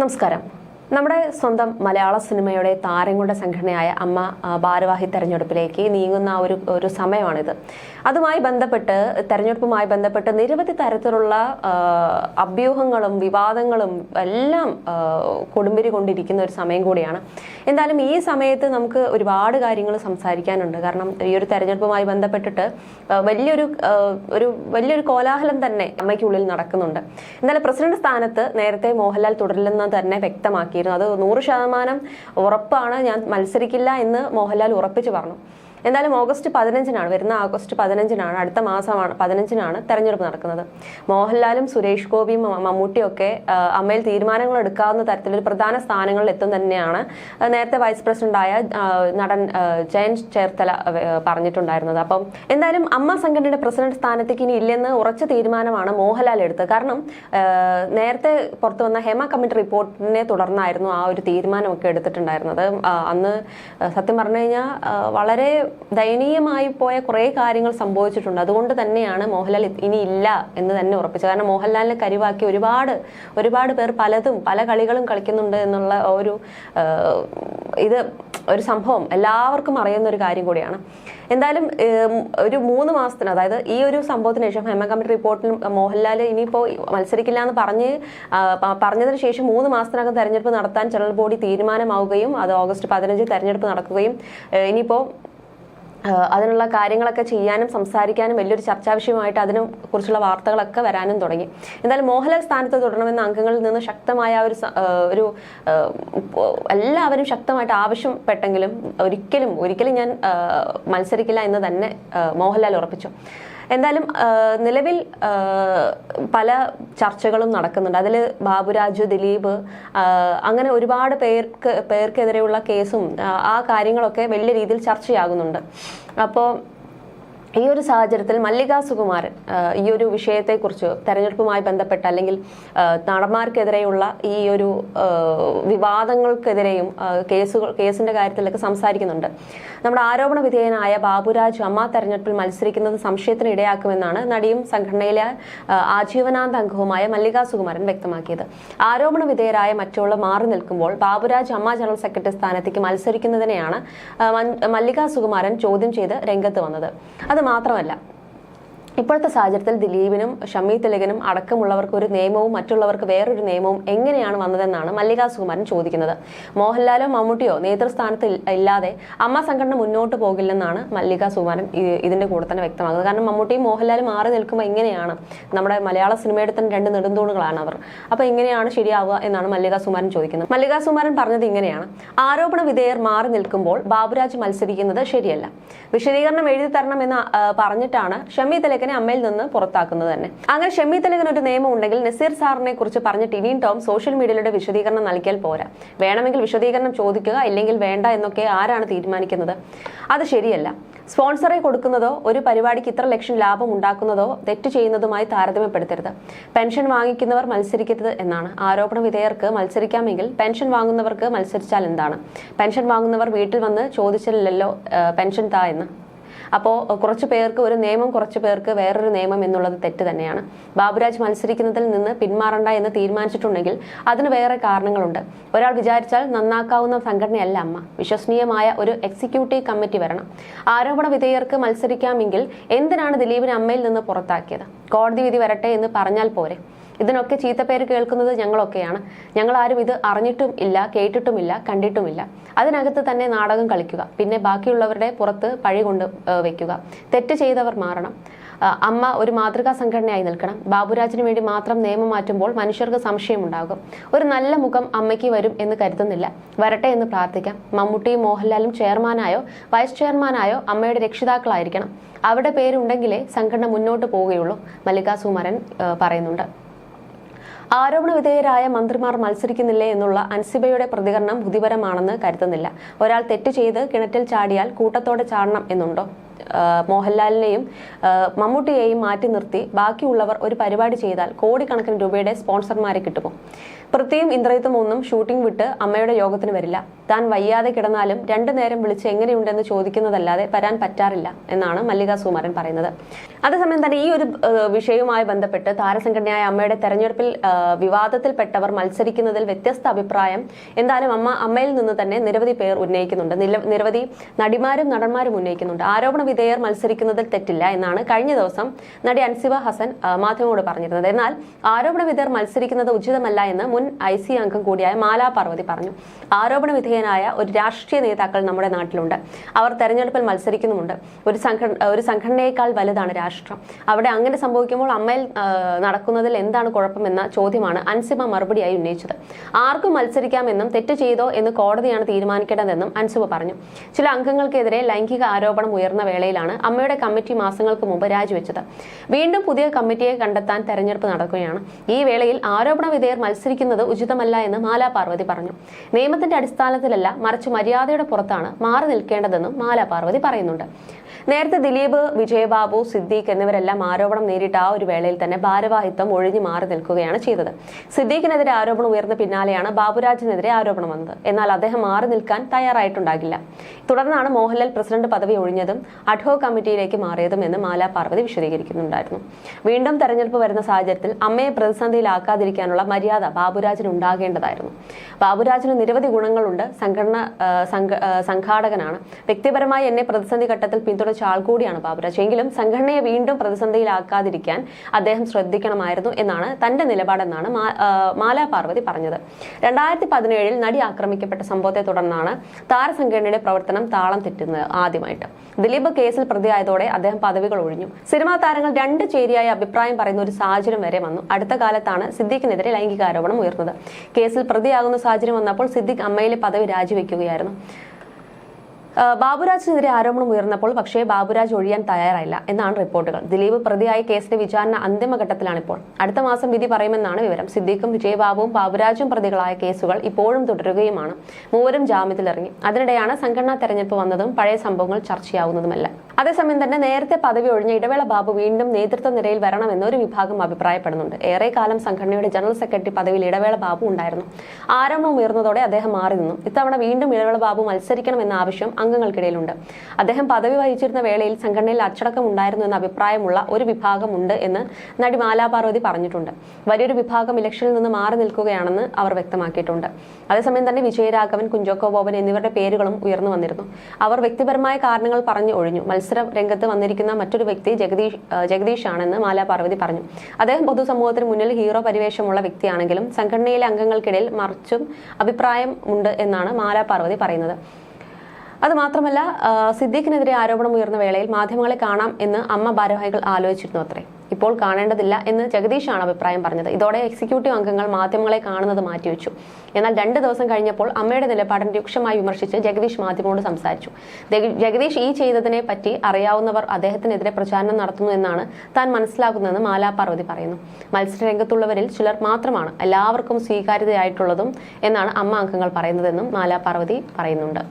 നമസ്കാരം. നമ്മുടെ സ്വന്തം മലയാള സിനിമയുടെ താരങ്ങളുടെ സംഘടനയായ അമ്മ ഭാരവാഹി തെരഞ്ഞെടുപ്പിലേക്ക് നീങ്ങുന്ന ഒരു ഒരു സമയമാണിത്. അതുമായി ബന്ധപ്പെട്ട് തെരഞ്ഞെടുപ്പുമായി ബന്ധപ്പെട്ട് നിരവധി തരത്തിലുള്ള അഭ്യൂഹങ്ങളും വിവാദങ്ങളും എല്ലാം കൊടുമ്പിരി കൊണ്ടിരിക്കുന്ന ഒരു സമയം കൂടിയാണ്. എന്തായാലും ഈ സമയത്ത് നമുക്ക് ഒരുപാട് കാര്യങ്ങൾ സംസാരിക്കാനുണ്ട്. കാരണം ഈ ഒരു തെരഞ്ഞെടുപ്പുമായി ബന്ധപ്പെട്ടിട്ട് വലിയൊരു ഒരു വലിയൊരു കോലാഹലം തന്നെ അമ്മയ്ക്കുള്ളിൽ നടക്കുന്നുണ്ട്. എന്തായാലും പ്രസിഡന്റ് സ്ഥാനത്ത് നേരത്തെ മോഹൻലാൽ തുടരില്ലെന്ന് തന്നെ വ്യക്തമാക്കിയിരുന്നു അത് നൂറ് ശതമാനം ഉറപ്പാണ്. ഞാൻ മത്സരിക്കില്ല എന്ന് മോഹൻലാൽ ഉറപ്പിച്ചു പറഞ്ഞു. എന്തായാലും ഓഗസ്റ്റ് പതിനഞ്ചിനാണ് വരുന്ന ഓഗസ്റ്റ് പതിനഞ്ചിനാണ് അടുത്ത മാസമാണ് പതിനഞ്ചിനാണ് തെരഞ്ഞെടുപ്പ് നടക്കുന്നത്. മോഹൻലാലും സുരേഷ് ഗോപിയും മ- മമ്മൂട്ടിയും ഒക്കെ ആ, അമ്മയിൽ തീരുമാനങ്ങൾ എടുക്കാവുന്ന തരത്തിലൊരു പ്രധാന സ്ഥാനങ്ങളിൽ എത്തും തന്നെയാണ് നേരത്തെ വൈസ് പ്രസിഡന്റായ നടൻ ജയൻ ചേർത്തല പറഞ്ഞിട്ടുണ്ടായിരുന്നത്. അപ്പം എന്തായാലും അമ്മ സംഘടനയുടെ പ്രസിഡന്റ് സ്ഥാനത്തേക്ക് ഇനി ഇല്ലെന്ന് ഉറച്ച തീരുമാനമാണ് മോഹൻലാൽ എടുത്തത്. കാരണം നേരത്തെ പുറത്തു വന്ന ഹേമ കമ്മിറ്റി റിപ്പോർട്ടിനെ തുടർന്നായിരുന്നു ആ ഒരു തീരുമാനമൊക്കെ എടുത്തിട്ടുണ്ടായിരുന്നത്. അന്ന് സത്യം പറഞ്ഞു കഴിഞ്ഞാൽ വളരെ ദയനീയമായി പോയ കുറേ കാര്യങ്ങൾ സംഭവിച്ചിട്ടുണ്ട്. അതുകൊണ്ട് തന്നെയാണ് മോഹൻലാൽ ഇനി ഇല്ല എന്ന് തന്നെ ഉറപ്പിച്ചത്. കാരണം മോഹൻലാലിനെ കരിവാക്കി ഒരുപാട് ഒരുപാട് പേർ പലതും പല കളികളും കളിക്കുന്നുണ്ട് എന്നുള്ള ഒരു ഇത് ഒരു സംഭവം എല്ലാവർക്കും അറിയുന്ന ഒരു കാര്യം കൂടിയാണ്. എന്തായാലും ഒരു മൂന്ന് മാസത്തിന് അതായത് ഈ ഒരു സംഭവത്തിന് ശേഷം ഹേമ കമ്മിറ്റി റിപ്പോർട്ടിൽ മോഹൻലാൽ ഇനിയിപ്പോൾ മത്സരിക്കില്ല എന്ന് പറഞ്ഞ് പറഞ്ഞതിന് ശേഷം മൂന്ന് മാസത്തിനകം തെരഞ്ഞെടുപ്പ് നടത്താൻ ജനറൽ ബോഡി തീരുമാനമാവുകയും അത് ഓഗസ്റ്റ് പതിനഞ്ച് തെരഞ്ഞെടുപ്പ് നടക്കുകയും ഇനിയിപ്പോൾ അതിനുള്ള കാര്യങ്ങളൊക്കെ ചെയ്യാനും സംസാരിക്കാനും വലിയൊരു ചർച്ചാ വിഷയമായിട്ട് അതിനെ കുറിച്ചുള്ള വാർത്തകളൊക്കെ വരാനും തുടങ്ങി. എന്തായാലും മോഹൻലാൽ സ്ഥാനത്ത് തുടരണമെന്ന അംഗങ്ങളിൽ നിന്ന് ശക്തമായ ഒരു ഒരു എല്ലാവരും ശക്തമായിട്ട് ആവശ്യപ്പെട്ടെങ്കിലും ഒരിക്കലും ഒരിക്കലും ഞാൻ മത്സരിക്കില്ല എന്ന് തന്നെ മോഹൻലാൽ ഉറപ്പിച്ചു. എന്തായാലും നിലവിൽ പല ചർച്ചകളും നടക്കുന്നുണ്ട്. അതിൽ ബാബുരാജു ദിലീപ് അങ്ങനെ ഒരുപാട് പേർക്ക് പേർക്കെതിരെയുള്ള കേസും ആ കാര്യങ്ങളൊക്കെ വലിയ രീതിയിൽ ചർച്ചയാകുന്നുണ്ട്. അപ്പോൾ ഈ ഒരു സാഹചര്യത്തിൽ മല്ലിക സുകുമാരൻ ഈ ഒരു വിഷയത്തെക്കുറിച്ച് തെരഞ്ഞെടുപ്പുമായി ബന്ധപ്പെട്ട് അല്ലെങ്കിൽ നടന്മാർക്കെതിരെയുള്ള ഈ ഒരു വിവാദങ്ങൾക്കെതിരെയും കേസുകൾ കേസിന്റെ കാര്യത്തിലൊക്കെ സംസാരിക്കുന്നുണ്ട്. നമ്മുടെ ആരോപണ വിധേയനായ ബാബുരാജ് അമ്മ തെരഞ്ഞെടുപ്പിൽ മത്സരിക്കുന്നത് സംശയത്തിന് ഇടയാക്കുമെന്നാണ് നടിയും സംഘടനയിലെ ആജീവനാന്ത അംഗവുമായ മല്ലിക സുകുമാരൻ വ്യക്തമാക്കിയത്. ആരോപണ വിധേയരായ മറ്റുള്ള മാറി നിൽക്കുമ്പോൾ ബാബുരാജ് അമ്മ ജനറൽ സെക്രട്ടറി സ്ഥാനത്തേക്ക് മത്സരിക്കുന്നതിനെയാണ് മല്ലിക സുകുമാരൻ ചോദ്യം ചെയ്ത് രംഗത്ത് വന്നത്. അത് മാത്രമല്ല. ഇപ്പോഴത്തെ സാഹചര്യത്തിൽ ദിലീപിനും ഷമി തിലകനും അടക്കമുള്ളവർക്ക് ഒരു നിയമവും മറ്റുള്ളവർക്ക് വേറൊരു നിയമവും എങ്ങനെയാണ് വന്നതെന്നാണ് മല്ലിക സുകുമാരൻ ചോദിക്കുന്നത്. മോഹൻലാലോ മമ്മൂട്ടിയോ നേതൃസ്ഥാനത്ത് ഇല്ലാതെ അമ്മ സംഘടന മുന്നോട്ട് പോകില്ലെന്നാണ് മല്ലിക സുകുമാരൻ ഇതിന്റെ കൂടെ തന്നെ വ്യക്തമാക്കുന്നത്. കാരണം മമ്മൂട്ടിയും മോഹൻലാലും മാറി നിൽക്കുമ്പോൾ എങ്ങനെയാണ് നമ്മുടെ മലയാള സിനിമയുടെ തന്നെ രണ്ട് നെടുന്തൂണുകളാണ് അവർ. അപ്പൊ എങ്ങനെയാണ് ശരിയാവുക എന്നാണ് മല്ലിക സുകുമാരൻ ചോദിക്കുന്നത്. മല്ലിക സുകുമാരൻ പറഞ്ഞത് ഇങ്ങനെയാണ്. ആരോപണ വിധേയർ മാറി നിൽക്കുമ്പോൾ ബാബുരാജ് മത്സരിക്കുന്നത് ശരിയല്ല. വിശദീകരണം എഴുതി എന്ന് പറഞ്ഞിട്ടാണ് ഷമി തിലകനെ അമ്മയിൽ നിന്ന് പുറത്താക്കുന്നത് തന്നെ. അങ്ങനെ ഷമി തിലകന് ഒരു നിയമം ഉണ്ടെങ്കിൽ നസീർ സാറിനെ കുറിച്ച് പറഞ്ഞ ടിനിൻ ടോം സോഷ്യൽ മീഡിയയിലൂടെ വിശദീകരണം നൽകിയാൽ പോരാ. വേണമെങ്കിൽ വിശദീകരണം ചോദിക്കുക ഇല്ലെങ്കിൽ വേണ്ട എന്നൊക്കെ ആരാണ് തീരുമാനിക്കുന്നത്? അത് ശരിയല്ല. സ്പോൺസറെ കൊടുക്കുന്നതോ ഒരു പരിപാടിക്ക് ഇത്ര ലക്ഷം ലാഭം ഉണ്ടാക്കുന്നതോ തെറ്റ് ചെയ്യുന്നതുമായി താരതമ്യപ്പെടുത്തരുത്. പെൻഷൻ വാങ്ങിക്കുന്നവർ മത്സരിക്കരുത് എന്നാണ്. ആരോപണ വിധേയർക്ക് മത്സരിക്കാമെങ്കിൽ പെൻഷൻ വാങ്ങുന്നവർക്ക് മത്സരിച്ചാൽ എന്താണ്? പെൻഷൻ വാങ്ങുന്നവർ വീട്ടിൽ വന്ന് ചോദിച്ചില്ലല്ലോ പെൻഷൻ താ എന്ന്. അപ്പോൾ കുറച്ച് പേർക്ക് ഒരു നിയമം കുറച്ച് പേർക്ക് വേറൊരു നിയമം എന്നുള്ളത് തെറ്റ് തന്നെയാണ്. ബാബുരാജ് മത്സരിക്കുന്നതിൽ നിന്ന് പിന്മാറണ്ട എന്ന് തീരുമാനിച്ചിട്ടുണ്ടെങ്കിൽ അതിന് വേറെ കാരണങ്ങളുണ്ട്. ഒരാൾ വിചാരിച്ചാൽ നന്നാക്കാവുന്ന സംഘടനയല്ല അമ്മ. വിശ്വസനീയമായ ഒരു എക്സിക്യൂട്ടീവ് കമ്മിറ്റി വരണം. ആരോപണ വിധേയർക്ക് മത്സരിക്കാമെങ്കിൽ എന്തിനാണ് ദിലീപിനെ അമ്മയിൽ നിന്ന് പുറത്താക്കിയത്? കോടതി വിധി വരട്ടെ എന്ന് പറഞ്ഞാൽ പോരെ. ഇതിനൊക്കെ ചീത്തപ്പേര് കേൾക്കുന്നത് ഞങ്ങളൊക്കെയാണ്. ഞങ്ങൾ ആരും ഇത് അറിഞ്ഞിട്ടും ഇല്ല കേട്ടിട്ടുമില്ല കണ്ടിട്ടുമില്ല. അതിനകത്ത് തന്നെ നാടകം കളിക്കുക പിന്നെ ബാക്കിയുള്ളവരുടെ പുറത്ത് പഴി കൊണ്ട് വെക്കുക. തെറ്റ് ചെയ്തവർ മാറണം. അമ്മ ഒരു മാതൃകാ സംഘടനയായി നിൽക്കണം. ബാബുരാജിന് വേണ്ടി മാത്രം നിയമം മാറ്റുമ്പോൾ മനുഷ്യർക്ക് സംശയമുണ്ടാകും. ഒരു നല്ല മുഖം അമ്മയ്ക്ക് വരും എന്ന് കരുതുന്നില്ല. വരട്ടെ എന്ന് പ്രാർത്ഥിക്കാം. മമ്മൂട്ടിയും മോഹൻലാലും ചെയർമാനായോ വൈസ് ചെയർമാനായോ അമ്മയുടെ രക്ഷിതാക്കളായിരിക്കണം. അവിടെ പേരുണ്ടെങ്കിലേ സംഘടന മുന്നോട്ട് പോവുകയുള്ളൂ. മല്ലികാ സുമരൻ പറയുന്നുണ്ട്. ആരോപണ വിധേയരായ മന്ത്രിമാർ മത്സരിക്കുന്നില്ലേ എന്നുള്ള അൻസിബയുടെ പ്രതികരണം ബുദ്ധിപരമാണെന്ന് കരുതുന്നില്ല. ഒരാൾ തെറ്റ് ചെയ്ത് കിണറ്റിൽ ചാടിയാൽ കൂട്ടത്തോടെ ചാടണം എന്നുണ്ടോ? മോഹൻലാലിനെയും മമ്മൂട്ടിയെയും മാറ്റി നിർത്തി ബാക്കിയുള്ളവർ ഒരു പരിപാടി ചെയ്താൽ കോടിക്കണക്കിന് രൂപയുടെ സ്പോൺസർമാരെ കിട്ടുമോ? പൃഥ്വിയും ഇന്ദ്രജിത്തും ഒന്നും ഷൂട്ടിംഗ് വിട്ട് അമ്മയുടെ യോഗത്തിന് വരില്ല. താൻ വയ്യാതെ കിടന്നാലും രണ്ടു നേരം വിളിച്ച് എങ്ങനെയുണ്ടെന്ന് ചോദിക്കുന്നതല്ലാതെ വരാൻ പറ്റാറില്ല എന്നാണ് മല്ലിക സുമാരൻ പറയുന്നത്. അതേസമയം തന്നെ ഈ ഒരു വിഷയവുമായി ബന്ധപ്പെട്ട് താരസംഘടനയായ അമ്മയുടെ തെരഞ്ഞെടുപ്പിൽ വിവാദത്തിൽപ്പെട്ടവർ മത്സരിക്കുന്നതിൽ വ്യത്യസ്ത അഭിപ്രായം. എന്തായാലും അമ്മ അമ്മയിൽ നിന്ന് തന്നെ നിരവധി പേർ ഉന്നയിക്കുന്നുണ്ട്. നിരവധി നടിമാരും നടന്മാരും ഉന്നയിക്കുന്നുണ്ട്. ആരോപണ വിധേയർ മത്സരിക്കുന്നതിൽ തെറ്റില്ല എന്നാണ് കഴിഞ്ഞ ദിവസം നടി അൻസിബ ഹസൻ മാധ്യമങ്ങളോട് പറഞ്ഞിരുന്നത്. എന്നാൽ ആരോപണ വിധേയർ മത്സരിക്കുന്നത് ഉചിതമല്ല എന്ന് മുൻ ഐ സി അംഗം കൂടിയായ മാലാ പാർവതി പറഞ്ഞു. ആരോപണ വിധേയനായ ഒരു രാഷ്ട്രീയ നേതാക്കൾ നമ്മുടെ നാട്ടിലുണ്ട്. അവർ തെരഞ്ഞെടുപ്പിൽ മത്സരിക്കുന്നുമുണ്ട്. ഒരു സംഘടന ഒരു സംഘടനയേക്കാൾ വലുതാണ് രാഷ്ട്രം. അവിടെ അങ്ങനെ സംഭവിക്കുമ്പോൾ അമ്മയിൽ നടക്കുന്നതിൽ എന്താണ് കുഴപ്പമെന്ന ചോദ്യമാണ് അൻസിബ മറുപടിയായി ഉന്നയിച്ചത്. ആർക്കും മത്സരിക്കാമെന്നും തെറ്റ് ചെയ്തോ എന്ന് കോടതിയാണ് തീരുമാനിക്കേണ്ടതെന്നും അൻസിബ പറഞ്ഞു. ചില അംഗങ്ങൾക്കെതിരെ ലൈംഗിക ആരോപണം ഉയർന്ന വേളയിലാണ് അമ്മയുടെ കമ്മിറ്റി മാസങ്ങൾക്ക് മുമ്പ് രാജിവെച്ചത്. വീണ്ടും പുതിയ കമ്മിറ്റിയെ കണ്ടെത്താൻ തെരഞ്ഞെടുപ്പ് നടക്കുകയാണ്. ഈ വേളയിൽ ആരോപണ വിധേയർ മത്സരിക്കുന്നത് ഉചിതമല്ല എന്ന് മാലാ പാർവതി പറഞ്ഞു. നിയമത്തിന്റെ അടിസ്ഥാനത്തിലല്ല മറിച്ച് മര്യാദയുടെ പുറത്താണ് മാറി നിൽക്കേണ്ടതെന്നും മാലാ പാർവതി പറയുന്നുണ്ട്. നേരത്തെ ദിലീപ് വിജയബാബു സിദ്ദീഖ് എന്നിവരെല്ലാം ആരോപണം നേരിട്ട് ആ ഒരു വേളയിൽ തന്നെ ഭാരവാഹിത്വം ഒഴിഞ്ഞു മാറി നിൽക്കുകയാണ് ചെയ്തത്. സിദ്ദീഖിനെതിരെ ആരോപണം ഉയർന്ന പിന്നാലെയാണ് ബാബുരാജിനെതിരെ ആരോപണം വന്നത്. എന്നാൽ അദ്ദേഹം മാറി നിൽക്കാൻ തയ്യാറായിട്ടുണ്ടാകില്ല. തുടർന്നാണ് മോഹൻലാൽ പ്രസിഡന്റ് പദവി ഒഴിഞ്ഞതും അഡ്ഹോ കമ്മിറ്റിയിലേക്ക് മാറിയതും എന്ന് മാലാ പാർവതി വിശദീകരിക്കുന്നുണ്ടായിരുന്നു. വീണ്ടും തെരഞ്ഞെടുപ്പ് വരുന്ന സാഹചര്യത്തിൽ അമ്മയെ പ്രതിസന്ധിയിലാക്കാതിരിക്കാനുള്ള മര്യാദ ബാബുരാജിന് ഉണ്ടാകേണ്ടതായിരുന്നു. ബാബുരാജിന് നിരവധി ഗുണങ്ങളുണ്ട്. സംഘടന സംഘാടകനാണ്. വ്യക്തിപരമായി എന്നെ പ്രതിസന്ധി ഘട്ടത്തിൽ പിന്തുണച്ച ആൾ കൂടിയാണ് ബാബുരാജ്. എങ്കിലും സംഘടനയെ വീണ്ടും പ്രതിസന്ധിയിലാക്കാതിരിക്കാൻ അദ്ദേഹം ശ്രദ്ധിക്കണമായിരുന്നു എന്നാണ് തന്റെ നിലപാടെന്നാണ് മാലാ പാർവതി പറഞ്ഞത്. രണ്ടായിരത്തി പതിനേഴിൽ നടി ആക്രമിക്കപ്പെട്ട സംഭവത്തെ തുടർന്നാണ് താരസംഘടനയുടെ പ്രവർത്തനം താളം തെറ്റുന്നത് ആദ്യമായിട്ട്. ദിലീപ് കേസിൽ പ്രതിയായതോടെ അദ്ദേഹം പദവികൾ ഒഴിഞ്ഞു. സിനിമാ താരങ്ങൾ രണ്ട് ചേരിയായ അഭിപ്രായം പറയുന്ന ഒരു സാഹചര്യം വരെ വന്നു. അടുത്ത കാലത്താണ് സിദ്ദീഖിനെതിരെ ലൈംഗികാരോപണം ഉയർന്നത്. കേസിൽ പ്രതിയാകുന്ന സാഹചര്യം വന്നപ്പോൾ സിദ്ദീഖ് അമ്മയിലെ പദവി രാജിവെക്കുകയായിരുന്നു. ബാബുരാജിനെതിരെ ആരോപണം ഉയർന്നപ്പോൾ പക്ഷേ ബാബുരാജ് ഒഴിയാൻ തയ്യാറായില്ല എന്നാണ് റിപ്പോർട്ടുകൾ. ദിലീപ് പ്രതിയായ കേസിന്റെ വിചാരണ അന്തിമഘട്ടത്തിലാണിപ്പോൾ. അടുത്ത മാസം വിധി പറയുമെന്നാണ് വിവരം. സിദ്ദീഖും വിജയബാബുവും ബാബുരാജും പ്രതികളായ കേസുകൾ ഇപ്പോഴും തുടരുകയുമാണ്. മൂവരും ജാമ്യത്തിലിറങ്ങി. അതിനിടെയാണ് സംഘടനാ തെരഞ്ഞെടുപ്പ് വന്നതും പഴയ സംഭവങ്ങൾ ചർച്ചയാവുന്നതുമല്ല. അതേസമയം തന്നെ നേരത്തെ പദവി ഒഴിഞ്ഞ ഇടവേള ബാബു വീണ്ടും നേതൃത്വ നിരയിൽ വരണമെന്ന് ഒരു വിഭാഗം അഭിപ്രായപ്പെടുന്നുണ്ട്. ഏറെക്കാലം സംഘടനയുടെ ജനറൽ സെക്രട്ടറി പദവിയിൽ ഇടവേള ബാബു ഉണ്ടായിരുന്നു. ആരോപണം ഉയർന്നതോടെ അദ്ദേഹം മാറി നിന്നു. ഇത്തവണ വീണ്ടും ഇടവേള ബാബു മത്സരിക്കണമെന്ന ആവശ്യം അംഗങ്ങൾക്കിടയിലുണ്ട്. അദ്ദേഹം പദവി വഹിച്ചിരുന്ന വേളയിൽ സംഘടനയിൽ അച്ചടക്കം ഉണ്ടായിരുന്നു എന്ന അഭിപ്രായമുള്ള ഒരു വിഭാഗമുണ്ട് എന്ന് നടി മാലാപാർവതി പറഞ്ഞിട്ടുണ്ട്. വലിയൊരു വിഭാഗം ഇലക്ഷനിൽ നിന്ന് മാറി നിൽക്കുകയാണെന്ന് അവർ വ്യക്തമാക്കിയിട്ടുണ്ട്. അതേസമയം തന്നെ വിജയരാഘവൻ കുഞ്ചോക്കോ ബോബൻ എന്നിവരുടെ പേരുകളും ഉയർന്നു വന്നിരുന്നു. അവർ വ്യക്തിപരമായ കാരണങ്ങൾ പറഞ്ഞു ഒഴിഞ്ഞു. മത്സര രംഗത്ത് വന്നിരിക്കുന്ന മറ്റൊരു വ്യക്തി ജഗദീഷ് ജഗദീഷ് ആണെന്ന് മാലാ പാർവതി പറഞ്ഞു. അദ്ദേഹം പൊതുസമൂഹത്തിന് മുന്നിൽ ഹീറോ പരിവേഷമുള്ള വ്യക്തിയാണെങ്കിലും സംഘടനയിലെ അംഗങ്ങൾക്കിടയിൽ മറിച്ചും അഭിപ്രായം ഉണ്ട് എന്നാണ് മാലാ പാർവതി പറയുന്നത്. അത് മാത്രമല്ല സിദ്ദീഖിനെതിരെ ആരോപണം ഉയർന്ന വേളയിൽ മാധ്യമങ്ങളെ കാണാം എന്ന് അമ്മ ഭാരവാഹികൾ ആലോചിച്ചിരുന്നു അത്രേ. ഇപ്പോൾ കാണേണ്ടതില്ല എന്ന് ജഗദീഷാണ് അഭിപ്രായം പറഞ്ഞത്. ഇതോടെ എക്സിക്യൂട്ടീവ് അംഗങ്ങൾ മാധ്യമങ്ങളെ കാണുന്നത് മാറ്റിവെച്ചു. എന്നാൽ രണ്ട് ദിവസം കഴിഞ്ഞപ്പോൾ അമ്മയുടെ നിലപാടിന് രൂക്ഷമായി വിമർശിച്ച് ജഗദീഷ് മാധ്യമങ്ങളോട് സംസാരിച്ചു. ജഗദീഷ് ഈ ചെയ്തതിനെ പറ്റി അറിയാവുന്നവർ അദ്ദേഹത്തിനെതിരെ പ്രചാരണം നടത്തുന്നു എന്നാണ് താൻ മനസ്സിലാക്കുന്നതെന്ന് മാലാ പാർവതി പറയുന്നു. മത്സരരംഗത്തുള്ളവരിൽ ചിലർ മാത്രമാണ് എല്ലാവർക്കും സ്വീകാര്യതയായിട്ടുള്ളതും എന്നാണ് അമ്മ അംഗങ്ങൾ പറയുന്നതെന്നും മാലാ പാർവതി പറയുന്നുണ്ട്.